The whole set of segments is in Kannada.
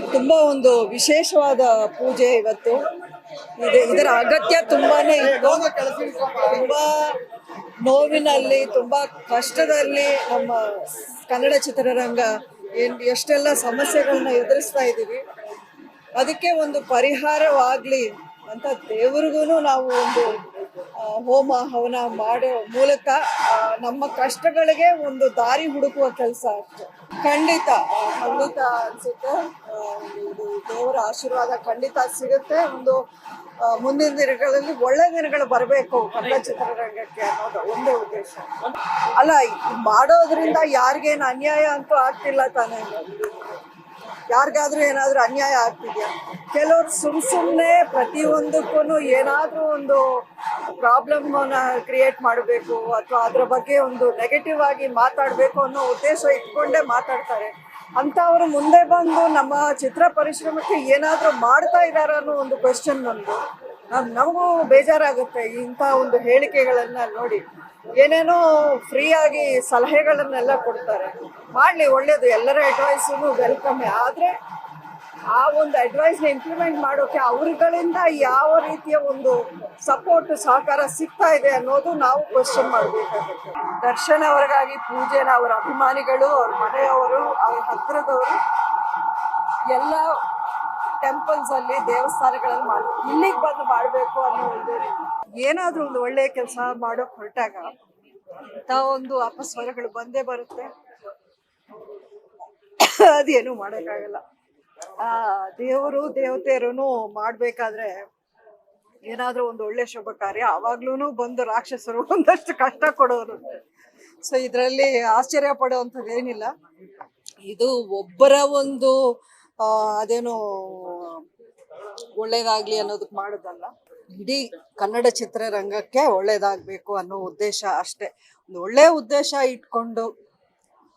ತುಂಬಾ ಒಂದು ವಿಶೇಷವಾದ ಪೂಜೆ ಇವತ್ತು. ಇದೆ, ಇದರ ಅಗತ್ಯ ತುಂಬಾನೇ ಇತ್ತು. ತುಂಬಾ ನೋವಿನಲ್ಲಿ, ತುಂಬಾ ಕಷ್ಟದಲ್ಲಿ ನಮ್ಮ ಕನ್ನಡ ಚಿತ್ರರಂಗ ಏನ್, ಎಷ್ಟೆಲ್ಲ ಸಮಸ್ಯೆಗಳನ್ನ ಎದುರಿಸ್ತಾ ಇದ್ದೀವಿ ಅದಕ್ಕೆ ಒಂದು ಪರಿಹಾರವಾಗ್ಲಿ ಅಂತ ದೇವ್ರಿಗೂ ನಾವು ಒಂದು ಹೋಮ ಹವನ ಮಾಡೋ ಮೂಲಕ ನಮ್ಮ ಕಷ್ಟಗಳಿಗೆ ಒಂದು ದಾರಿ ಹುಡುಕುವ ಕೆಲಸ ಆಗ್ತದೆ. ಖಂಡಿತ ಖಂಡಿತ ಅನ್ಸುತ್ತೆ. ಇದು ದೇವರ ಆಶೀರ್ವಾದ ಖಂಡಿತ ಸಿಗುತ್ತೆ. ಒಂದು ಮುಂದಿನ ದಿನಗಳಲ್ಲಿ ಒಳ್ಳೆ ದಿನಗಳು ಬರಬೇಕು ಕನ್ನಡ ಚಿತ್ರರಂಗಕ್ಕೆ ಅನ್ನೋದು ಒಂದೇ ಉದ್ದೇಶ. ಅಲ್ಲ ಮಾಡೋದ್ರಿಂದ ಯಾರಿಗೇನು ಅನ್ಯಾಯ ಅಂತೂ ಆಗ್ತಿಲ್ಲ ತಾನೇ. ಯಾರಿಗಾದ್ರೂ ಏನಾದರೂ ಅನ್ಯಾಯ ಆಗ್ತಿದ್ಯಾ? ಕೆಲವರು ಸುಮ್ ಸುಮ್ಮನೆ ಪ್ರತಿಯೊಂದಕ್ಕೂ ಏನಾದರೂ ಒಂದು ಪ್ರಾಬ್ಲಮ್ ಕ್ರಿಯೇಟ್ ಮಾಡಬೇಕು ಅಥವಾ ಅದರ ಬಗ್ಗೆ ಒಂದು ನೆಗೆಟಿವ್ ಆಗಿ ಮಾತಾಡಬೇಕು ಅನ್ನೋ ಉದ್ದೇಶ ಇಟ್ಕೊಂಡೇ ಮಾತಾಡ್ತಾರೆ. ಅಂಥವರು ಮುಂದೆ ಬಂದು ನಮ್ಮ ಚಿತ್ರ ಪರಿಶ್ರಮಕ್ಕೆ ಏನಾದರೂ ಮಾಡ್ತಾ ಇದಾರ ಅನ್ನೋ ಒಂದು ಕ್ವೆಶನ್ ನಮ್ದು. ನಮ್ ನಮಗೂ ಬೇಜಾರಾಗುತ್ತೆ ಇಂಥ ಒಂದು ಹೇಳಿಕೆಗಳನ್ನ ನೋಡಿ. ಏನೇನೋ ಫ್ರೀಯಾಗಿ ಸಲಹೆಗಳನ್ನೆಲ್ಲ ಕೊಡ್ತಾರೆ. ಮಾಡಲಿ, ಒಳ್ಳೇದು. ಎಲ್ಲರ ಅಡ್ವೈಸು ವೆಲ್ಕಮ್ ಆದರೆ ಆ ಒಂದು ಅಡ್ವೈಸ್ನ ಇಂಪ್ಲಿಮೆಂಟ್ ಮಾಡೋಕೆ ಅವ್ರಗಳಿಂದ ಯಾವ ರೀತಿಯ ಒಂದು ಸಪೋರ್ಟ್ ಸಹಕಾರ ಸಿಗ್ತಾ ಇದೆ ಅನ್ನೋದು ನಾವು ಕ್ವಶನ್ ಮಾಡಬೇಕಾಗುತ್ತೆ. ದರ್ಶನ್ ಅವರಿಗಾಗಿ, ಪೂಜೆನ ಅವರ ಅಭಿಮಾನಿಗಳು, ಅವ್ರ ಮನೆಯವರು, ಅವ್ರ ಹತ್ತಿರದವರು ಎಲ್ಲ ಟೆಂಪಲ್ಸ್ ಅಲ್ಲಿ ದೇವಸ್ಥಾನಗಳಲ್ಲಿ ಮಾಡಿ, ಇಲ್ಲಿಗೆ ಬಂದು ಮಾಡಬೇಕು ಅನ್ನೋ ಒಂದು ಏನಾದ್ರೂ ಒಂದು ಒಳ್ಳೆಯ ಕೆಲಸ ಮಾಡೋಕ್ ಹೊರಟಾಗ ಒಂದು ಅಪಸ್ವರಗಳು ಬಂದೇ ಬರುತ್ತೆ. ಅದೇನು ಮಾಡೋಕ್ಕಾಗಲ್ಲ. ಆ, ದೇವರು ದೇವತೆಯರು ಮಾಡ್ಬೇಕಾದ್ರೆ ಏನಾದ್ರೂ ಒಂದು ಒಳ್ಳೆ ಶುಭ ಕಾರ್ಯ. ಅವಾಗ್ಲೂ ಬಂದು ರಾಕ್ಷಸರು ಒಂದಷ್ಟು ಕಷ್ಟ ಕೊಡೋರು. ಸೊ, ಇದರಲ್ಲಿ ಆಶ್ಚರ್ಯ ಪಡುವಂಥದ್ದು ಏನಿಲ್ಲ ಇದು ಒಬ್ಬರ ಒಂದು ಅದೇನು ಒಳ್ಳೇದಾಗ್ಲಿ ಅನ್ನೋದಕ್ಕೆ ಮಾಡೋದಲ್ಲ. ಇಡೀ ಕನ್ನಡ ಚಿತ್ರರಂಗಕ್ಕೆ ಒಳ್ಳೇದಾಗಬೇಕು ಅನ್ನೋ ಉದ್ದೇಶ ಅಷ್ಟೇ. ಒಂದು ಒಳ್ಳೆಯ ಉದ್ದೇಶ ಇಟ್ಕೊಂಡು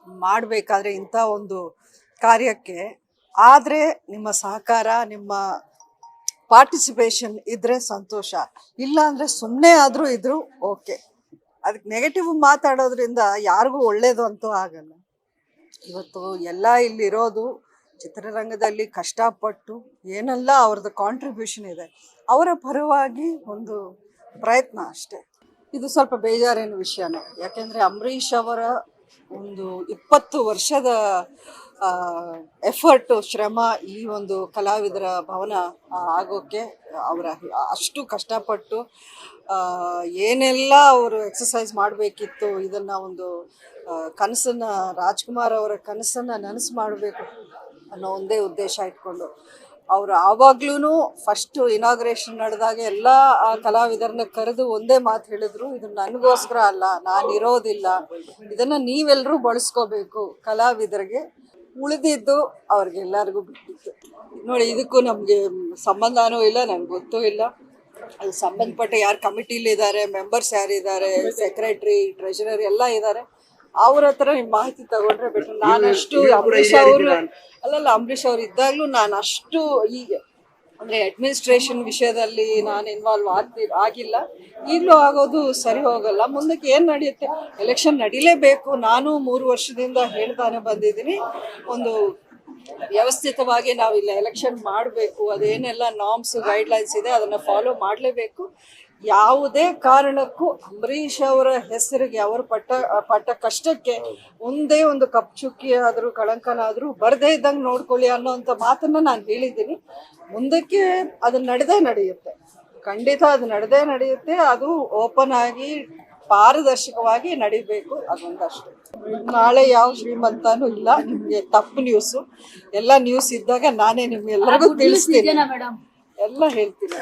ಮಾಡಬೇಕಾದ್ರೆ ಇಂಥ ಒಂದು ಕಾರ್ಯಕ್ಕೆ ಆದರೆ ನಿಮ್ಮ ಸಹಕಾರ, ನಿಮ್ಮ ಪಾರ್ಟಿಸಿಪೇಷನ್ ಇದ್ರೆ ಸಂತೋಷ. ಇಲ್ಲ ಅಂದರೆ ಸುಮ್ಮನೆ ಆದರೂ ಇದ್ರು ಓಕೆ ಅದಕ್ಕೆ ನೆಗೆಟಿವ್ ಮಾತಾಡೋದ್ರಿಂದ ಯಾರಿಗೂ ಒಳ್ಳೇದು ಅಂತೂ ಆಗಲ್ಲ. ಇವತ್ತು ಎಲ್ಲ ಇಲ್ಲಿರೋದು ಚಿತ್ರರಂಗದಲ್ಲಿ ಕಷ್ಟಪಟ್ಟು ಏನೆಲ್ಲ ಅವ್ರದ್ದು ಕಾಂಟ್ರಿಬ್ಯೂಷನ್ ಇದೆ, ಅವರ ಪರವಾಗಿ ಒಂದು ಪ್ರಯತ್ನ ಅಷ್ಟೇ. ಇದು ಸ್ವಲ್ಪ ಬೇಜಾರಿನ ವಿಷಯನೇ. ಯಾಕೆಂದರೆ ಅಂಬರೀಷ್ ಅವರ ಒಂದು ಇಪ್ಪತ್ತು ವರ್ಷದ ಎಫರ್ಟು ಶ್ರಮ ಈ ಒಂದು ಕಲಾವಿದರ ಭವನ ಆಗೋಕ್ಕೆ ಅವರ ಅಷ್ಟು ಕಷ್ಟಪಟ್ಟು ಏನೆಲ್ಲ ಅವರು ಎಕ್ಸಸೈಸ್ ಮಾಡಬೇಕಿತ್ತು, ಇದನ್ನು ಒಂದು ಕನಸನ್ನ, ರಾಜ್ಕುಮಾರ್ ಅವರ ಕನಸನ್ನು ನನಸು ಮಾಡಬೇಕು. ಅನ್ನೋ ಒಂದೇ ಉದ್ದೇಶ ಇಟ್ಕೊಂಡು. ಅವರು ಆವಾಗ್ಲೂ ಫಸ್ಟ್ ಇನಾಗ್ರೇಷನ್ ನಡೆದಾಗ ಎಲ್ಲ, ಆ ಕಲಾವಿದರನ್ನ ಕರೆದು ಒಂದೇ ಮಾತು ಹೇಳಿದ್ರು, ಇದು ನನಗೋಸ್ಕರ ಅಲ್ಲ, ನಾನು ಇರೋದಿಲ್ಲ. ಇದನ್ನ ನೀವೆಲ್ಲರೂ ಬಳಸ್ಕೋಬೇಕು ಕಲಾವಿದರಿಗೆ. ಉಳಿದಿದ್ದು ಅವ್ರಿಗೆಲ್ಲರಿಗೂ ಬಿಟ್ಟಿತ್ತು. ನೋಡಿ, ಇದಕ್ಕೂ ನಮಗೆ ಸಂಬಂಧನೂ ಇಲ್ಲ, ನಂಗೆ ಗೊತ್ತೂ ಇಲ್ಲ. ಅದು ಸಂಬಂಧಪಟ್ಟ ಯಾರು ಕಮಿಟಿಲಿ ಇದ್ದಾರೆ ಮೆಂಬರ್ಸ್ ಯಾರಿದ್ದಾರೆ ಸೆಕ್ರೆಟ್ರಿ ಟ್ರೆಷರರ್ ಎಲ್ಲ ಇದ್ದಾರೆ ಅವ್ರ ಹತ್ರ ನಿಮ್ ಮಾಹಿತಿ ತಗೊಂಡ್ರೆ ಬೆಟರ್ ನಾನಷ್ಟು ಅಂಬರೀಶ್ ಅವರು ಅಲ್ಲಲ್ಲ ಅಂಬರೀಶ್ ಅವ್ರು ಇದ್ದಾಗ್ಲೂ ನಾನು ಅಷ್ಟು ಈ ಅಂದ್ರೆ ಅಡ್ಮಿನಿಸ್ಟ್ರೇಷನ್ ವಿಷಯದಲ್ಲಿ ನಾನು ಇನ್ವಾಲ್ವ್ ಆಗ್ತಿ ಆಗಿಲ್ಲ. ಈಗಲೂ ಆಗೋದು ಸರಿ ಹೋಗಲ್ಲ. ಮುಂದಕ್ಕೆ ಏನು ನಡೆಯುತ್ತೆ? ಎಲೆಕ್ಷನ್ ನಡಿಲೇಬೇಕು. ನಾನು ಮೂರು ವರ್ಷದಿಂದ ಹೇಳ್ತಾನೆ ಬಂದಿದ್ದೀನಿ. ಒಂದು ವ್ಯವಸ್ಥಿತವಾಗಿ ನಾವು ಇಲ್ಲ ಎಲೆಕ್ಷನ್ ಮಾಡಬೇಕು. ಅದೇನೆಲ್ಲ ನಾರ್ಮ್ಸ್ ಗೈಡ್ಲೈನ್ಸ್ ಇದೆ ಅದನ್ನ ಫಾಲೋ ಮಾಡಲೇಬೇಕು. ಯಾವುದೇ ಕಾರಣಕ್ಕೂ ಅಂಬರೀಷ್ ಅವರ ಹೆಸರಿಗೆ ಅವರ ಪಟ್ಟ ಪಟ್ಟ ಕಷ್ಟಕ್ಕೆ ಒಂದೇ ಒಂದು ಕಪ್ ಚುಕ್ಕಿ ಆದರೂ ಕಳಂಕನಾದರೂ ಬರದೇ ಇದ್ದಂಗೆ ನೋಡ್ಕೊಳ್ಳಿ ಅನ್ನೋಂಥ ಮಾತನ್ನ ನಾನು ಹೇಳಿದ್ದೀನಿ. ಮುಂದಕ್ಕೆ ಅದು ನಡೆದೇ ನಡೆಯುತ್ತೆ. ಖಂಡಿತ ಅದು ನಡೆದೇ ನಡೆಯುತ್ತೆ. ಅದು ಓಪನ್ ಆಗಿ ಪಾರದರ್ಶಕವಾಗಿ ನಡಿಬೇಕು ಅದೊಂದಷ್ಟು. ನಾಳೆ ಯಾವ ಶ್ರೀಮಂತನೂ ಇಲ್ಲ. ನಿಮಗೆ ತಪ್ಪು ನ್ಯೂಸು ಎಲ್ಲ ನ್ಯೂಸ್ ಇದ್ದಾಗ ನಾನೇ ನಿಮ್ಗೆಲ್ಲರಿಗೂ ತಿಳಿಸ್ತೀನಿ. ಮೇಡಮ್ ಎಲ್ಲ ಹೇಳ್ತೀನಿ.